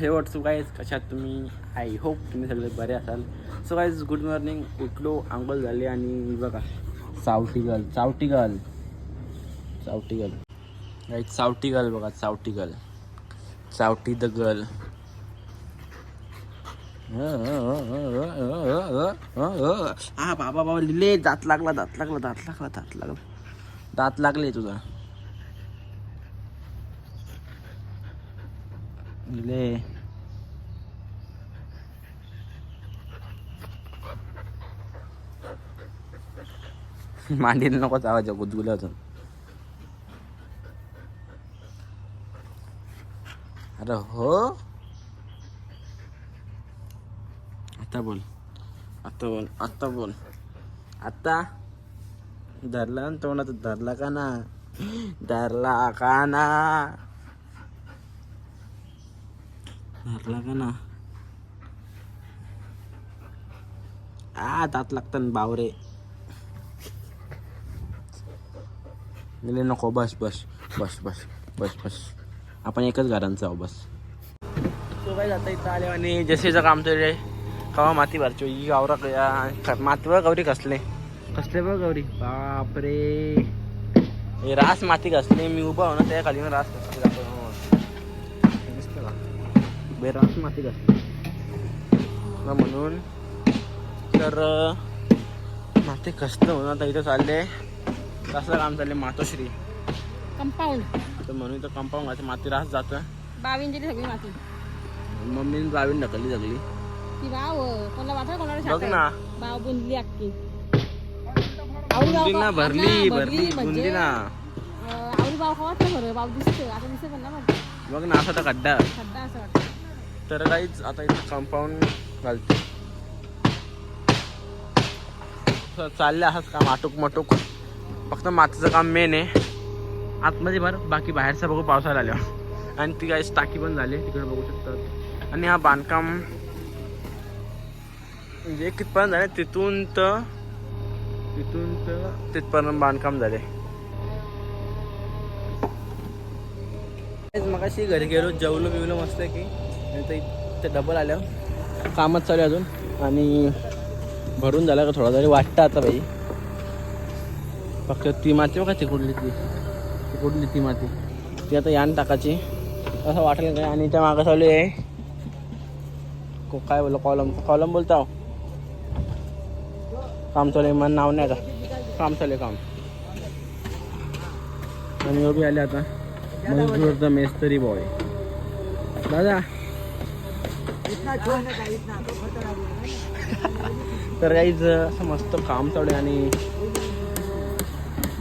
हे WhatsApp guys कशात तुम्ही? आय होप तुम्ही सगळे बरे असाल. सो गाईज गुड मॉर्निंग उठलो आंघोळ झाली आणि बघा. सावटी गर्ल चावटी गर्ल चावटी गर्ल गाईज सावटी गर्ल बघा चावटी गर्ल चावटी द गर्ल हा बाबा बाबा लिहिले. दात लागला दात लागला दात लागला दात लागला. दात लागले तुझा. लिहिले मांडीला नकोच आवाज गुदगुल्या होतं अरे हो आता बोल आता बोल आता बोल आता धरला ना तोंडात धरला का ना धरला का ना धरला का ना. आ दात लागतात बावरे. गेले नको बस बस बस बस बस बस. आपण एकच घरांचा आहो बस. तो काय जाता इथं आले आणि जसेचं काम तरी कवा माती भरचो ही गावरा क- माती बघ गौरी कसले. कसले बघ गौरी? बापरे. रास माती घासले मी उभा हो ना त्या खाली रास का बे रास माती ना म्हणून. तर माती कसतं म्हणून आता इथं चालले. कसलं काम चालले मातोश्री. कंपाऊंड. तर म्हणून इथं कंपाऊंड घालते. माती रास जातं बावींची सगळी माती. मम्मीने बावीन ढकलली सगळी. ती बाव कोणाला वाटलं कोणाला बघ ना. बाव बुंदली बुंदी ना भरली भरली म्हणजे, बुंदी ना. आवडी बाव का वाटलं बरं बाव दिसतं आता दिसत पण ना बघ बघ ना असा तर खड्डा. खड्डा असं वाटतं. तर काहीच आता इथं कंपाऊंड घालते. चाललं चालले असंच काम आटूक मटूक. फक्त मातीचं काम मेन आहे. आतमध्ये भर बाकी बाहेरचं बघू पावसाळा आल्यावर. आणि ती काही टाकी पण झाली तिकडे बघू शकतात आणि हा बांधकाम म्हणजे कितपर्यंत झाले तिथून तर तिथून तर तिथपर्यंत बांधकाम झाले मग अशी घरी गेलो जेवलो बिवलो मस्त की नंतर ते डबल आलं कामच चालू आहे अजून. आणि भरून झालं का थोडा तरी वाटतं आता बाई. फक्त ती माती बघा ती कुठली ती. ती कुठली ती माती. ती आता यान टाकायची. असं वाटेल काय आणि त्या मागं चालू आहे. को- काय बोललो? कॉलम कॉलम बोलता काम चालू आहे. मन नाव नाही आता. काम चालू आहे काम. आणि उभी आले आता. मजदूर द मेस्तरी बॉय दादा. तर काहीच असं मस्त काम चालू आहे आणि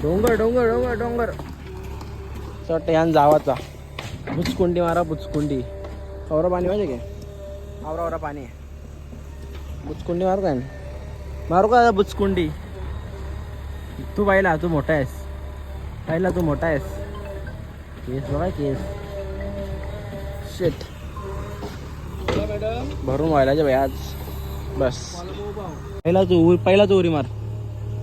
डोंगर डोंगर डोंगर डोंगर. असं वाटतं यान जावाचा. भुचकुंडी मारा भुचकुंडी आवरा पाणी माहिती काय आवरा आवरा पाणी. आहे मारू काय? मारू का भुचकुंडी तू पाहिला तू मोठा आहेस. पाहिला तू मोठा आहेस. केस बघा केस. शेट भरून व्हायला भाई आज. बस. पहिला तू उरी पहिला तू उरी मार.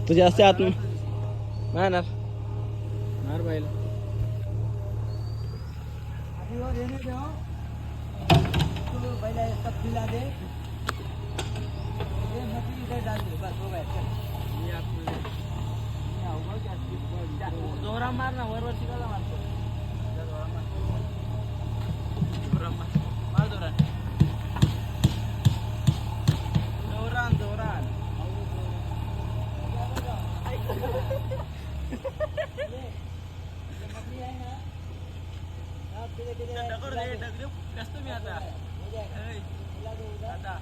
तुझे असते आत नाही ना मार पहिला जोरा मार ना वर वरची कसा मारतो जोरा मार. मार जोरात जोरान जोरान दगड रे, दगड कसतो मी आता ऐ, आता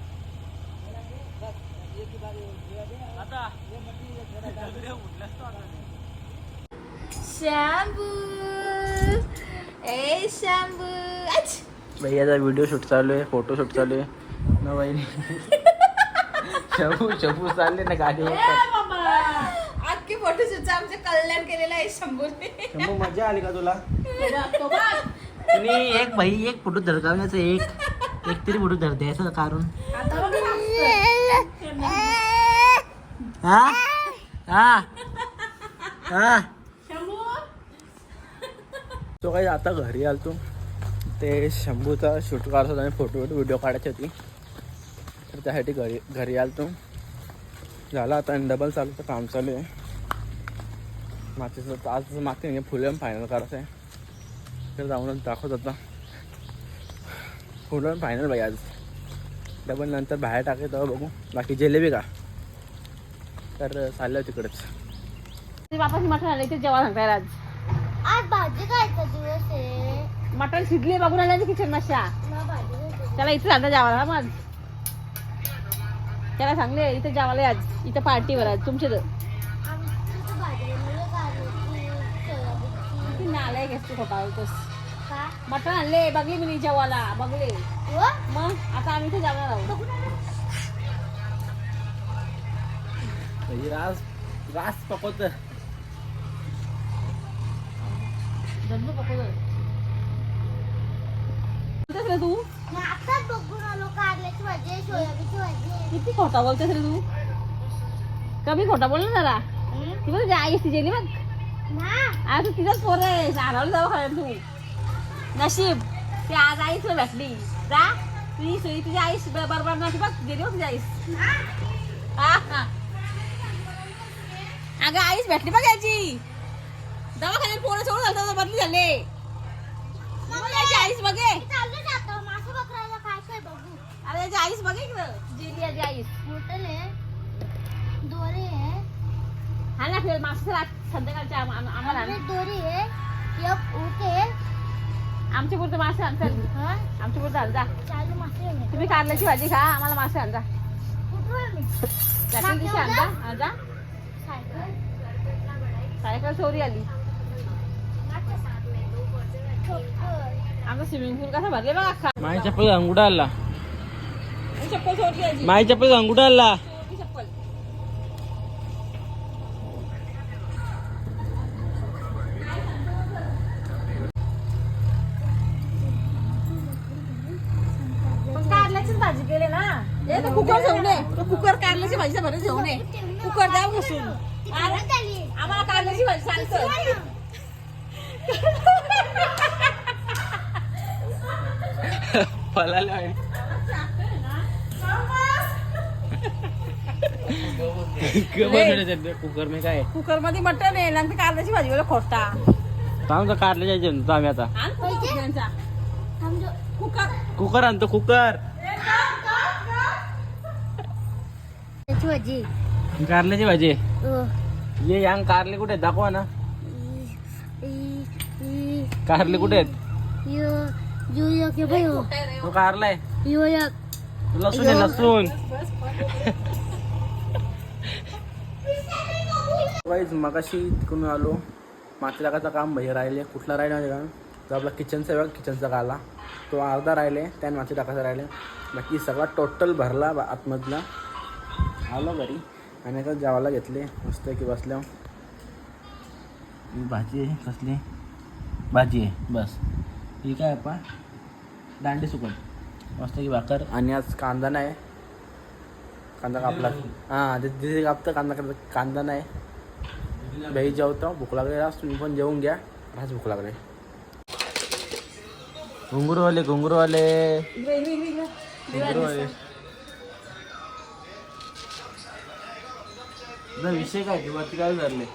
आता दगड उठलास तो आता शॅम्पू ए शॅम्पू भैयाचा व्हिडिओ शूट चालू आहे फोटो शूट चालू आहे. ना बाई. शबू शबू चालले ना गाडीवर अख्खी फोटोशूटचं आमचं कल्याण केलेलं आहे शंभूने. शंभू मजा आली का तुला? तुम्ही एक भाई एक फोटो धरकावण्याचं एक एक तरी फोटो धर द्यायचं कारण हा? हा? हा? तो काही आता घरी आलतो. ते शंभूचा शूट काढत होता आणि फोटो व्हिडिओ काढायची होती. तर त्यासाठी घरी घरी आलो तो झाला आता डबल चालू तर काम चालू आहे. मातीचं तर आज माती म्हणजे फुलं फायनल करायचं आहे तर जाऊनच दाखवत होता. फुलं फायनल भाई आज. डबल नंतर बाहेर टाके तेव्हा बघू. बाकी जिलेबी का तर चाललं तिकडंच. बापाची मटण आले ते जेव्हा सांगताय आज. आज भाजी खायचा दिवस आहे. मटण शिजले बघून आले किचन माशा. त्याला इथे जेवायला हा मग त्याला सांगले इथे आहे आज इथं पार्टीवर आज. आमची तर का? मटण आणले बघले मी जेवायला बघले? मग आता आम्ही इथे जेवणार आहोत रास रास पकवत धंदो पकडलं. किती खोटा बोलतेस रे तू? कमी खोटा बोल ना जरा? ती बघ आई तिची बघ ना। आज तू तिथंच पोर आहे आणावलं जावं खायला तू. नशीब ती आज आईच तुला भेटली. जा तुझी सोयी तुझी आईस बरोबर नाही बघ गेली हो तुझी आईस. हा, हा. अगं आईस भेटली बघ याची. दवाखान्यात पोरं सोडून झालं बदली झाले. आईस बघे मी चाललो जातो मासे बकरायला काय काय बघू अरे बघे इकडं. मोठल आहे. दोरे आहे. हा ना फिर मागचं रात संध्याकाळच्या आम- आम- आम्हाला आणि. दोरी आहे. एक आमच्या पुरतं मासे आण चल. हं? आमच्या पुरतं आण जा. चार मासे आहे. तुम्ही कारल्याची भाजी खा आम्हाला मासे आण जा. कुठं आहे मी? जातील दिवशी आण जा. आण जा. सायकल. सायकल चोरी आली. चप्पल आमचं स्विमिंग पूल कसा भरले बघा माई चप्पल अंगुठा आला. चप्पल माई चप्पल अंगुठा आला? चोरली चप्पल. पण कारल्याचीच भाजी केली ना. ए तो कुकर. तो कुकर कारल्याची भाजी भरून. कुकर द्या अरे, आम्हाला कारल्याची भाजी सांगतो. पळाला कुकर मी काय? कुकरमध्ये मटण आहे नंतर कारल्याची भाजी बोला खोटा. सांग कारले जायचे म्हणतो आम्ही आता. कुकर. कुकर आणतो कुकर. भाजी. कारल्याची भाजी? ये यांग कारले कुठे आहेत? दाखवा ना. कारले कुठे आहेत? यो यो यो के बाई हो. तो कारला आहे यो यो. लसूण आहे लसूण. वाईज मगाशी तिकडून आलो. माती टाकायचं काम भाई राहिले. कुठला राहिला का? तो आपला किचनचा बघा किचनचा काला. तो अर्धा राहिले त्याने माती टाकायचं राहिले. बाकी सगळा टोटल भरला आतमधला. आलो घरी. आणि आता जेवायला घेतले. मस्त की बसल्या भाजी आहे कसली? भाजी आहे बस. ही काय आपण दांडी सुकट मस्त की भाकर. आणि आज कांदा नाही. कांदा कापला. हां ते कापतं कांदा कांदा नाही. भाई जेवतो भूक लागली रास तुम्ही पण जेवून घ्या राज भूक लागले घुंगरूवाले घुंगरूवाले विषय काय तू वरती काय धरले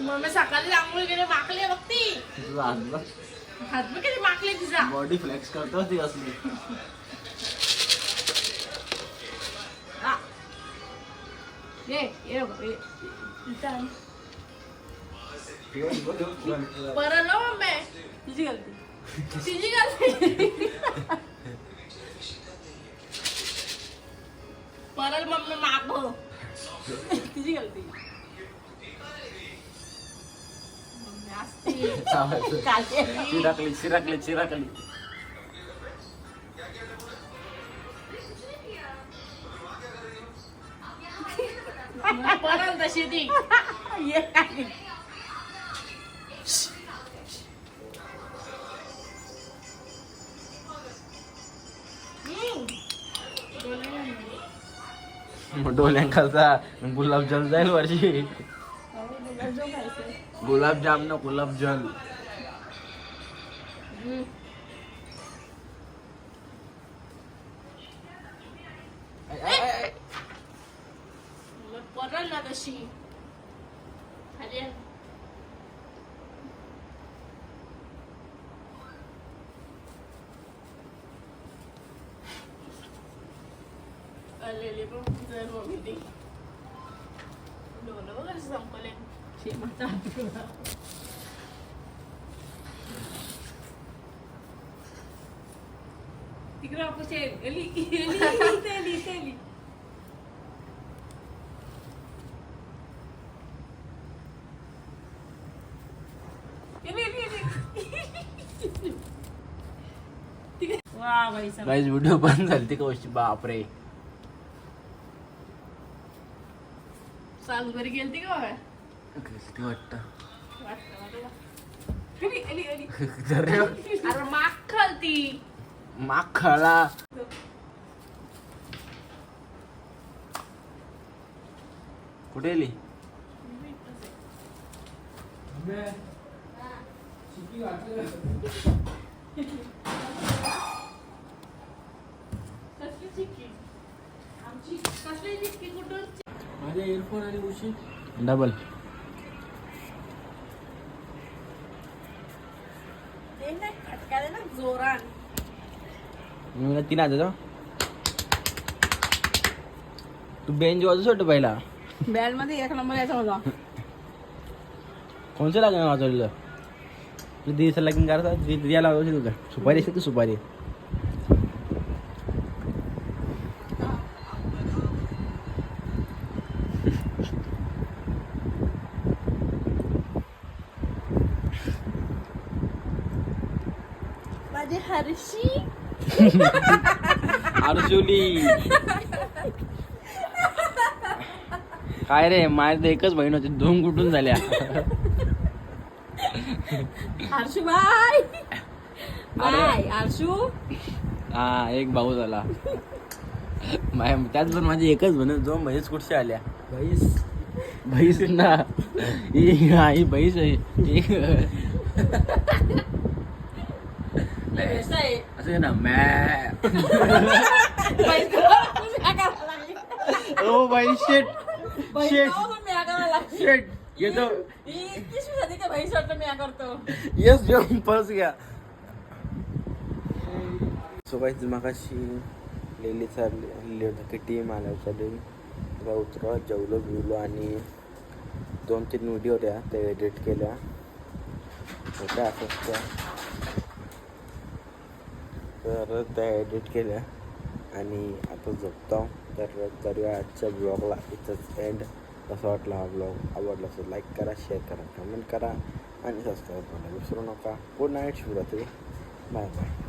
मग मी सकाळी आंघोळ गेले माकले तुझा हात बघ. हात बघ किती माकले तिचा बॉडी फ्लेक्स करतो ती असली. ये ये ये. इथं आण. परत ना मम्मी तिची गलती तिची गलती परत मम्मी मागो तिची गलती मम्मी असती. कालची. चिराकली चिराकली चिराकली परत तशी ती ये मग डोल्यांखालचा गुलाबजल जाईल वर्षी. गुलाबजाम ना गुलाबजल पडला कशी अरे जर मम्मी ती डोलं वगैरे संपले शेमाचा आठवडा तिकडे आपण एली एली इथे एली इथे एली एली एली एली वा बाई सगळं गाईज व्हिडिओ बंद झाली ती गोष्टी बापरे सालभरी गेलती का किती वाटतं? अरे माग खाला. कुठे गेली? कसली चिक्की? आमची कसली चिक्की? कुठून इयरफोन आणि उशी डबल ते मी तीन हजार तू बेंच वाजू शकतो पहिला. बँडमध्ये एक नंबर यायचा होता कोणचं लागणार वाजवलेलं? तू दिवसा लगीन करता वाजवशील का सुपारी असेल तर सुपारी माझी हरशी अर्जुली काय रे माझ्या तर एकच बहीण होती दोन कुठून झाल्या हर्षू बाय बाय हर्षू. हा एक भाऊ झाला. माय त्यात पण माझी एकच बहीण दोन बहीस कुठच्या आल्या? बहीस. बहीस ना. ही बहीस आहे. ही- आहे असं आहे ना मॅ. बाईक मी आगायला लागली. ओ बाई शेट बाईक शेट जाऊन मी आगायला लागली. शेट येतो ही इतकीशी झाली का बाई वाटतं मी करतो येस जेवण फस गया. सो काही मागाशी लिहिली चालली होती की टीम आल्या चालेल तेव्हा उतरवा जेवलो बिवलो आणि दोन तीन व्हिडिओ होत्या त्या एडिट केल्या. होत्या त्या. तर त्या एडिट केल्या. आणि आता झोपतो तर करूया आजच्या ब्लॉगला इथंच एंड कसं वाटलं हा ब्लॉग आवडला असं लाईक करा शेअर करा कमेंट करा. आणि सबस्क्राईब करायला विसरू नका. Good night Shivratri. Bye bye